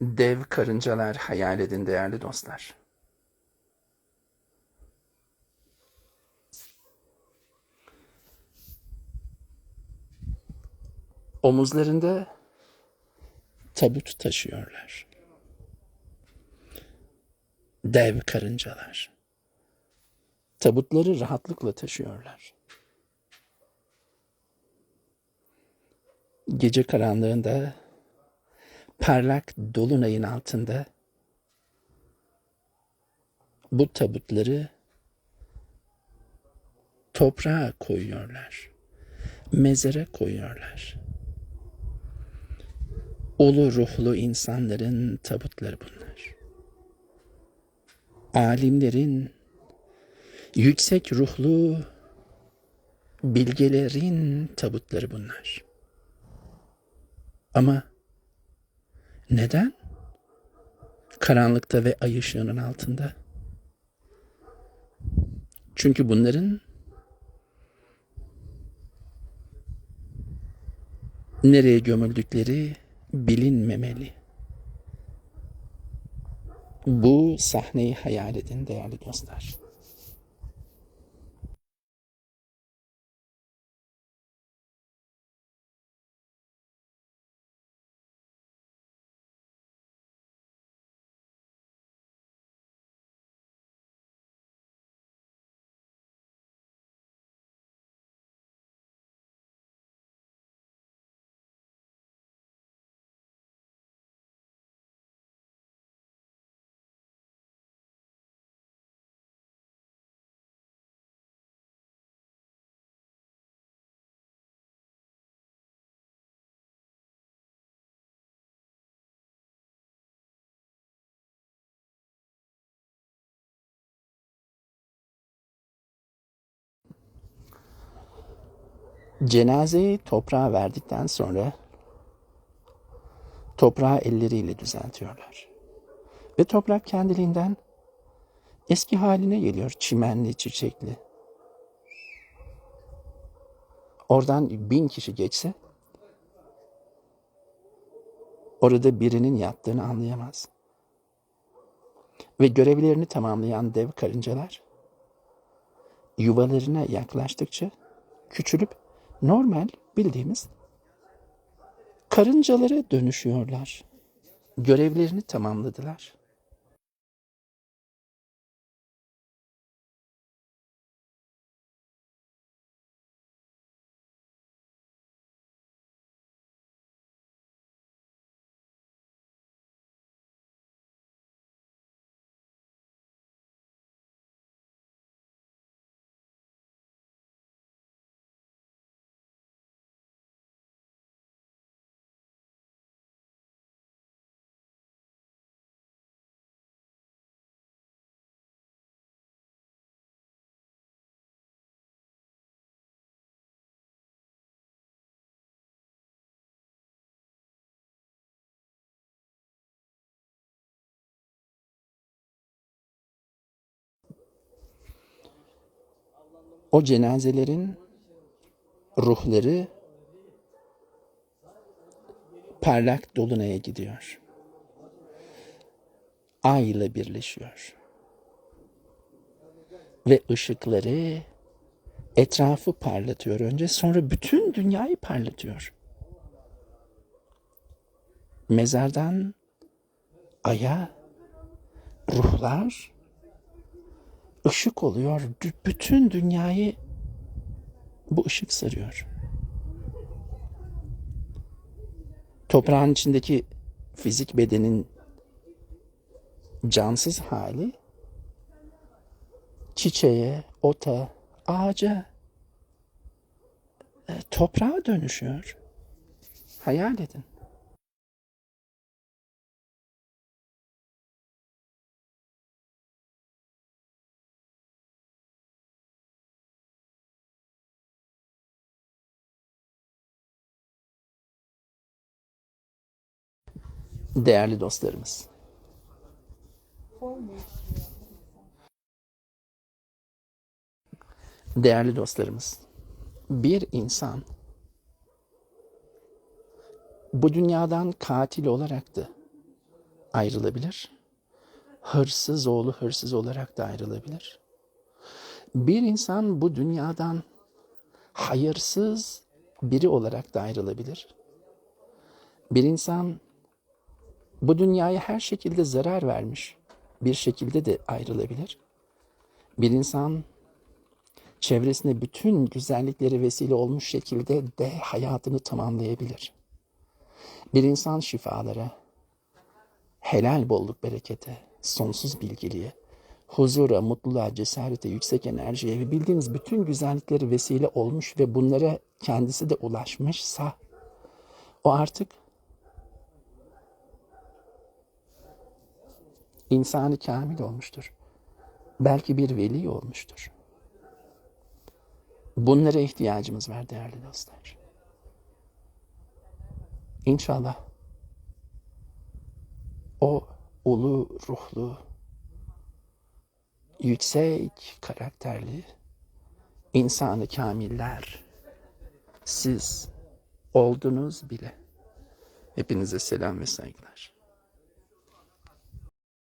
Dev karıncalar hayal edin değerli dostlar. Omuzlarında tabut taşıyorlar. Dev karıncalar. Tabutları rahatlıkla taşıyorlar. Gece karanlığında parlak dolunayın altında bu tabutları toprağa koyuyorlar. Mezara koyuyorlar. Ulu ruhlu insanların tabutları bunlar. Alimlerin, yüksek ruhlu bilgelerin tabutları bunlar. Ama neden? Karanlıkta ve ay ışığının altında. Çünkü bunların nereye gömüldükleri bilinmemeli. Bu sahneyi hayal edin değerli dostlar. Cenazeyi toprağa verdikten sonra toprağı elleriyle düzeltiyorlar. Ve toprak kendiliğinden eski haline geliyor. Çimenli, çiçekli. Oradan bin kişi geçse orada birinin yattığını anlayamaz. Ve görevlerini tamamlayan dev karıncalar yuvalarına yaklaştıkça küçülüp normal bildiğimiz karıncalara dönüşüyorlar. Görevlerini tamamladılar. O cenazelerin ruhları parlak dolunaya gidiyor. Ay ile birleşiyor. Ve ışıkları etrafı parlatıyor önce sonra bütün dünyayı parlatıyor. Mezardan aya ruhlar ışık oluyor. Bütün dünyayı bu ışık sarıyor. Toprağın içindeki fizik bedenin cansız hali çiçeğe, ota, ağaca, e, toprağa dönüşüyor. Hayal edin. Değerli dostlarımız. Değerli dostlarımız. Bir insan bu dünyadan katil olarak da ayrılabilir. Hırsız oğlu hırsız olarak da ayrılabilir. Bir insan bu dünyadan hayırsız biri olarak da ayrılabilir. Bir insan bu dünyaya her şekilde zarar vermiş bir şekilde de ayrılabilir. Bir insan çevresinde bütün güzellikleri vesile olmuş şekilde de hayatını tamamlayabilir. Bir insan şifalara, helal bolluk berekete, sonsuz bilgiliğe, huzura, mutluluğa, cesarete, yüksek enerjiye ve bildiğiniz bütün güzellikleri vesile olmuş ve bunlara kendisi de ulaşmışsa o artık insanı kamil olmuştur. Belki bir veli olmuştur. Bunlara ihtiyacımız var değerli dostlar. İnşallah o ulu ruhlu, yüksek karakterli insanı kamiller siz oldunuz bile. Hepinize selam ve saygılar.